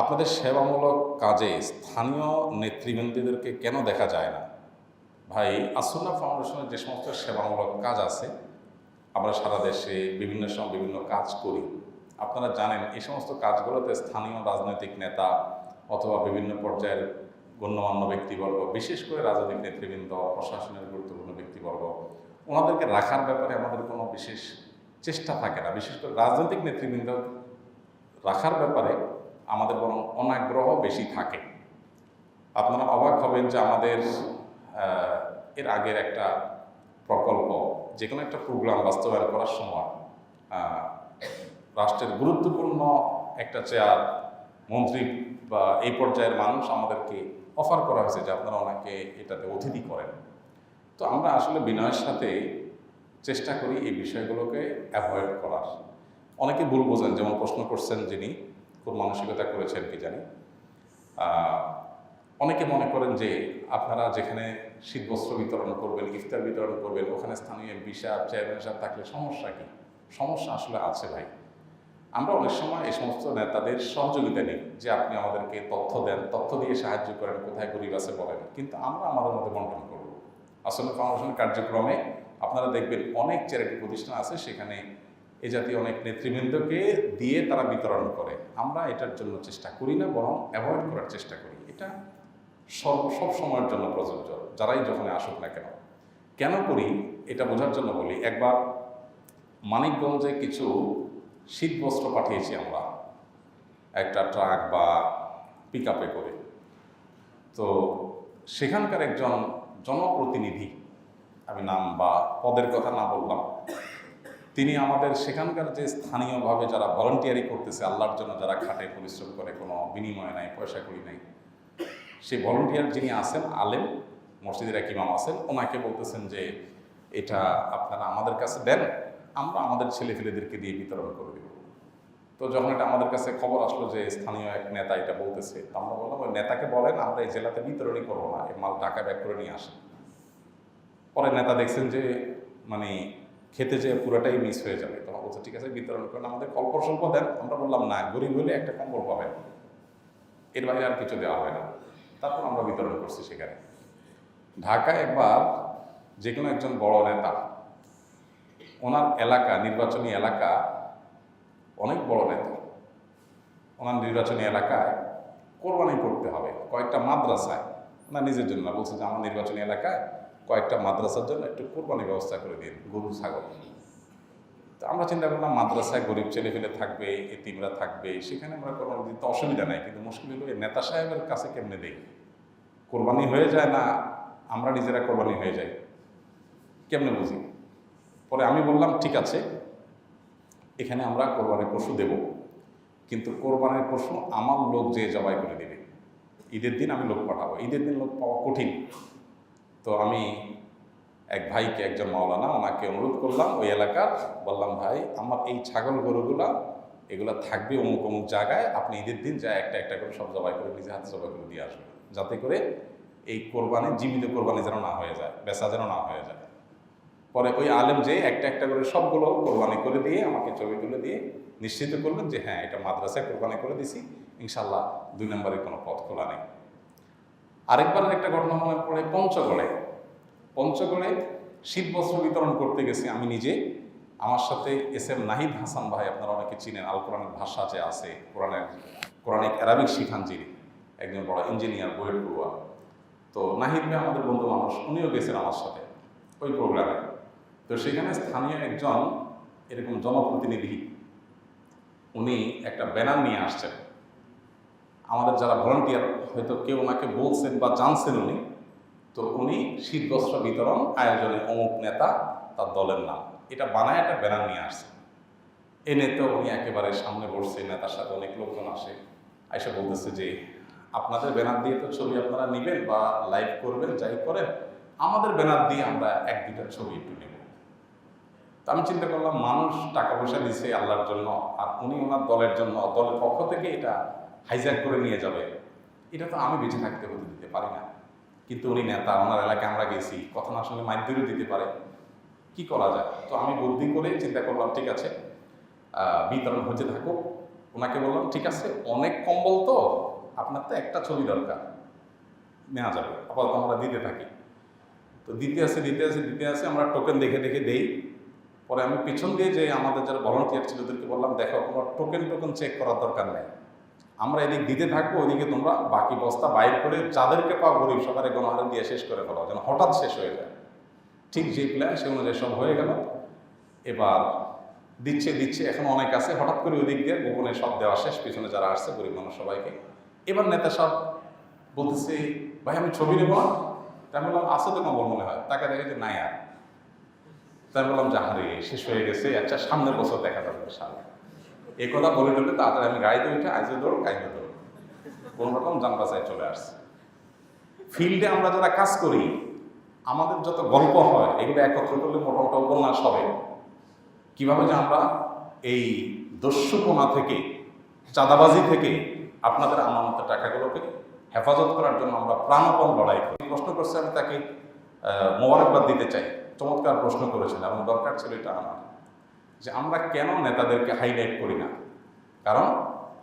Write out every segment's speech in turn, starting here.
আপনাদের সেবামূলক কাজে স্থানীয় নেতৃবৃন্দদেরকে কেন দেখা যায় না? ভাই আসুল্লাহ ফাউন্ডেশনের যে সমস্ত সেবামূলক কাজ আছে, আমরা সারা দেশে বিভিন্ন সময় বিভিন্ন কাজ করি। আপনারা জানেন, এই সমস্ত কাজগুলোতে স্থানীয় রাজনৈতিক নেতা অথবা বিভিন্ন পর্যায়ের গণ্যমান্য ব্যক্তিবর্গ, বিশেষ করে রাজনৈতিক নেতৃবৃন্দ, প্রশাসনের গুরুত্বপূর্ণ ব্যক্তিবর্গ, ওনাদেরকে রাখার ব্যাপারে আমাদের কোনো বিশেষ চেষ্টা থাকে না। বিশেষ করে রাজনৈতিক নেতৃবৃন্দ রাখার ব্যাপারে আমাদের বরং অনাগ্রহ বেশি থাকে। আপনারা অবাক হবেন যে আমাদের এর আগের একটা প্রকল্প যে কোনো একটা প্রোগ্রাম বাস্তবায়ন করার সময় রাষ্ট্রের গুরুত্বপূর্ণ একটা চেয়ার, মন্ত্রী বা এই পর্যায়ের মানুষ আমাদেরকে অফার করা হয়েছে যে আপনারা ওনাকে এটাতে অতিথি করেন। তো আমরা আসলে বিনয়ের সাথে চেষ্টা করি এই বিষয়গুলোকে অ্যাভয়েড করার। অনেকে ভুল বোঝেন, যেমন প্রশ্ন করছেন যিনি খুব মানসিকতা করেছেন, কি জানি। অনেকে মনে করেন যে আপনারা যেখানে শীতবস্ত্র বিতরণ করবেন, ইফতার বিতরণ করবেন, ওখানে স্থানীয় এমপি সাহেব, চেয়ারম্যান সাহেব থাকলে সমস্যা কি? সমস্যা আসলে আছে ভাই। আমরা অনেক সময় এই সমস্ত নেতাদের সহযোগিতা নিই যে আপনি আমাদেরকে তথ্য দেন, তথ্য দিয়ে সাহায্য করেন, কোথায় গরিব আছে বলেন। কিন্তু আমরা আমাদের মধ্যে বন্টন করব। আসলে ফাউন্ডেশনের কার্যক্রমে আপনারা দেখবেন অনেক চ্যারিটি প্রতিষ্ঠান আছে, সেখানে এ জাতীয় অনেক নেতৃবৃন্দকে দিয়ে তারা বিতরণ করে। আমরা এটার জন্য চেষ্টা করি না, বরং অ্যাভয়েড করার চেষ্টা করি। এটা সর্ব, সব সময়ের জন্য প্রযোজ্য, যারাই যখন আসুক না কেন। কেন করি? এটা বোঝার জন্য বলি, একবার মানিকগঞ্জে কিছু শীত বস্ত্র পাঠিয়েছি আমরা, একটা ট্রাক বা পিক আপে করে। তো সেখানকার একজন জনপ্রতিনিধি, আমি নাম বা পদের কথা না বললাম তিনি আমাদের সেখানকার যে স্থানীয়ভাবে যারা ভলান্টিয়ারি করতেছে, আল্লাহর জন্য যারা খাটে পরিশ্রম করে, কোনো বিনিময় নাই, পয়সা করি নাই, সেই ভলান্টিয়ার যিনি আছেন, আলেম, মসজিদের এক ইমাম আছেন, ওনাকে বলতেছেন যে, এটা আপনারা আমাদের কাছে দেন, আমরা আমাদের ছেলেফেলেদেরকে দিয়ে বিতরণ করে দেব। তো যখন এটা আমাদের কাছে খবর আসলো যে স্থানীয় এক নেতা এটা বলতেছে, তো আমরা বললাম, ওই নেতাকে বলেন, আমরা এই জেলাতে বিতরণই করব না, এই মাল ঢাকা ব্যাক করে নিয়ে আসেন। পরে নেতা দেখছেন যে মানে খেতে যেয়ে পুরোটাই মিস হয়ে যাবে। তখন বলছে, ঠিক আছে, বিতরণ করেন। আমাদের কল্প স্বল্প দেন, আমরা বললাম, না, গরিব হলে একটা কম্বল পাবেন। এর বাইরে আর কিছু দেওয়া হয় না। তারপর আমরা বিতরণ করছি সেখানে। ঢাকায় একবার যে কোনো একজন বড় নেতা, ওনার এলাকা, নির্বাচনী এলাকা অনেক বড় নেতা। ওনার নির্বাচনী এলাকায় কোরবানি করতে হবে। কয়েকটা মাদ্রাসায়। ওনার নিজের জন্য বলছে যে, আমার নির্বাচনী এলাকায় কয়েকটা মাদ্রাসার জন্য একটু কোরবানির ব্যবস্থা করে দিন গরু ছাগল। তো আমরা চিন্তা করলাম, মাদ্রাসায় গরিব ছেলে ফেলে থাকবে, এতিমরা থাকবে, সেখানে আমরা কোরবানি দিতে অসুবিধা নাই, কিন্তু মুশকিল হলো এই নেতা সাহেবের কাছে কেমনে দেই? কোরবানি হয়ে যায় না, আমরা নিজেরা কোরবানি হয়ে যাই? কেমনে বুঝি? পরে আমি বললাম, ঠিক আছে, এখানে আমরা কোরবানির পশু দেব, কিন্তু কোরবানির পশু আমার লোক যে জবাই করে দেবে। ঈদের দিন আমি লোক পাঠাবো, ঈদের দিন লোক পাওয়া কঠিন। তো আমি এক ভাইকে, একজন মাওলানা, ওনাকে অনুরোধ করলাম, ওই এলাকার বললাম, ভাই, আমার এই ছাগল গরুগুলা, এগুলা থাকবে অমুক অমুক জায়গায়, আপনি ঈদের দিন যা একটা একটা করে সব জবাই করে নিজে হাতে জবাই করে দিয়ে আসবেন। যাতে করে এই কোরবানি, জীবিত কোরবানি যেন না হয়ে যায়, বেচা যেন না হয়ে যায়। পরে ওই আলেম যে একটা একটা করে সবগুলো কোরবানি করে দিয়ে, আমাকে ছবি তুলে দিয়ে নিশ্চিত করলেন যে হ্যাঁ এটা মাদ্রাসায় কোরবানি করে দিছি। ইনশাল্লাহ দুই নম্বরের কোনো পথ খোলা নেই। আরেকবারের একটা ঘটনা মনে পড়ে, পঞ্চগড়ে। পঞ্চগড়ে শীত বস্ত্র বিতরণ করতে গেছি আমি নিজে। আমার সাথে এস এম নাহিদ হাসান ভাই, আপনারা অনেকে চিনেন, আল কোরআনের ভাষা যে আছে, কোরআনের, কোরআনিক অ্যারাবিক শিখান যিনি, একজন বড় ইঞ্জিনিয়ার বইয়ের পড়ুয়া। তো নাহিদ ভাই আমাদের বন্ধু মানুষ, উনিও গেছেন আমার সাথে ওই প্রোগ্রামে। তো সেখানে স্থানীয় একজন এরকম জনপ্রতিনিধি, উনি একটা ব্যানার নিয়ে আসছেন। আমাদের যারা ভলান্টিয়ার হয়তো কেউ ওনাকে বলছেন বা জানছেন উনি, তো উনি শীতবস্ত্র বিতরণ আয়োজনে অমুক নেতা তার দলের নাম। এটা বানায় একটা ব্যানার নিয়ে আসছে। এনে তো উনি একেবারে সামনে বসছে, নেতার সাথে অনেক লোকজন আসে। আইসা বলতেছে যে, আপনাদের ব্যানার দিয়ে তো ছবি আপনারা নেবেন বা লাইভ করবেন, যাই করেন। আমাদের ব্যানার দিয়ে আমরা এক দুটা ছবি একটু নেব। তো আমি চিন্তা করলাম, মানুষ টাকা পয়সা দিছে আল্লাহর জন্য, আর উনি ওনার দলের জন্য, দলের পক্ষ থেকে এটা হাইজ্যাক করে নিয়ে যাবে। এটা তো আমি বেঁচে থাকতে হতে দিতে পারি না। কিন্তু উনি নেতা, ওনার এলাকায় আমরা গেছি, কথা না শুনে মাইদ্যুরও দিতে পারে। কি করা যায়? তো আমি বুদ্ধি করে চিন্তা করলাম, ঠিক আছে বিতরণ হতে থাকুক। ওনাকে বললাম, ঠিক আছে, অনেক কম্বল তো, আপনার তো একটা ছবি দরকার। নেওয়া যাবে, আপাতত আমরা দিতে থাকি। তো দিতে আসে দিতে আসে দিতে আসে, আমরা টোকেন দেখে দেখে দেই। পরে আমি পিছন দিয়ে যে আমাদের যারা ভলান্টিয়ার ছিল, ওদেরকে বললাম, দেখো তোমার টোকেন টোকেন চেক করার দরকার নেই। আমরা এদিক দিতে থাকব ওইদিকে তোমরা বাকি বস্তা বাইর করে যাদেরকে পাও, গরিব সবারে গণহারে দিয়ে শেষ করে ফেলো, যেন হঠাৎ শেষ হয়ে যায়। ঠিক যে প্ল্যান সে অনুযায়ী সব হয়ে গেল। এবার দিচ্ছে দিচ্ছে, এখন অনেক আছে। হঠাৎ করে ওই দিক দিয়ে গোপনে সব দেওয়া শেষ, পিছনে যারা আসছে, গরিব মানুষ সবাইকে। এবার নেতা সব বলতেছে, ভাই, আমি ছবি নেব না? তাই বললাম আসো তো কম্বল মনে হয়। তাকে দেখে যে, নাই আর। তাই বললাম যাহারে শেষ হয়ে গেছে। আচ্ছা সামনের বছর দেখা যাবে সামনে এই কথা বলে টলে তাড়াতাড়ি আমি গাড়িতে উঠে আইজে দৌড় কাইজে দৌড়। কোন রকম যান বাসায় চলে আসছে। ফিল্ডে আমরা যারা কাজ করি, আমাদের যত গল্প হয়, এগুলো একত্র করলে মোটামুটি উপন্যাস হবে। কীভাবে যে আমরা এই দস্যুপনা থেকে, চাঁদাবাজি থেকে আপনাদের আমানতের টাকাগুলোকে হেফাজত করার জন্য আমরা প্রাণপণ লড়াই করি। প্রশ্ন করছে আমি তাকে মোবারকবাদ দিতে চাই। চমৎকার প্রশ্ন করেছেন এবং দরকার ছিল এটা আমার। যে আমরা কেন নেতাদেরকে হাইলাইট করি না? কারণ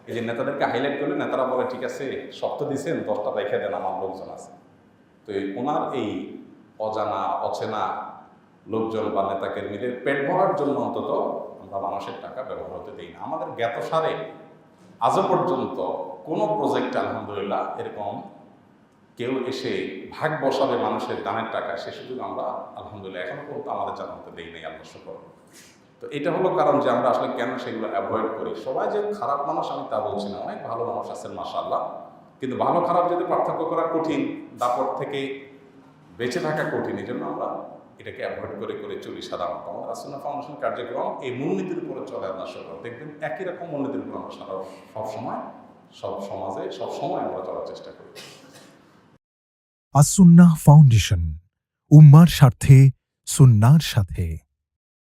এই যে নেতাদেরকে হাইলাইট করলে নেতারা বলে, ঠিক আছে, শক্ত দিছেন, দশটা রেখে দেন, আমার লোকজন আছে। তো এই ওনার এই অজানা, অচেনা লোকজন বা নেতা কর্মীদের পেট ভরার জন্য অন্তত আমরা মানুষের টাকা ব্যবহার হতে দিই না। আমাদের জ্ঞাতসারে আজও পর্যন্ত কোনো প্রজেক্ট আলহামদুলিল্লাহ, এরকম কেউ এসে ভাগ বসাবে মানুষের দানের টাকা, সে সুযোগ আমরা, আলহামদুলিল্লাহ, এখনও পর্যন্ত আমাদের জানাতে দেই নাই, আল্লাহ শুকর। তো এটা হলো কারণ যে আমরা আসলে কেন সেগুলো অ্যাভয়েড করি। সবাই যে খারাপ মানুষ আমি তা বলছি না, অনেক ভালো মানুষ আছেন মাসাল্লাহ কিন্তু ভালো খারাপ যদি পার্থক্য করা কঠিন, দাপট থেকে বেঁচে থাকা কঠিন এই জন্য আমরা এটাকে অ্যাভয়েড করে করে চলি সাধারণত। আমাদের আসনা ফাউন্ডেশন কার্যক্রম এই মূলনীতির উপরে চলে আল্লাহ শুকর দেখবেন একই রকম মূলনীতির উপর আমরা সারা সবসময় সব সমাজে, সব সময় আমরা চলার চেষ্টা করি। আসুন্নাহ ফাউন্ডেশন উম্মার স্বার্থে, সুন্নার সাথে।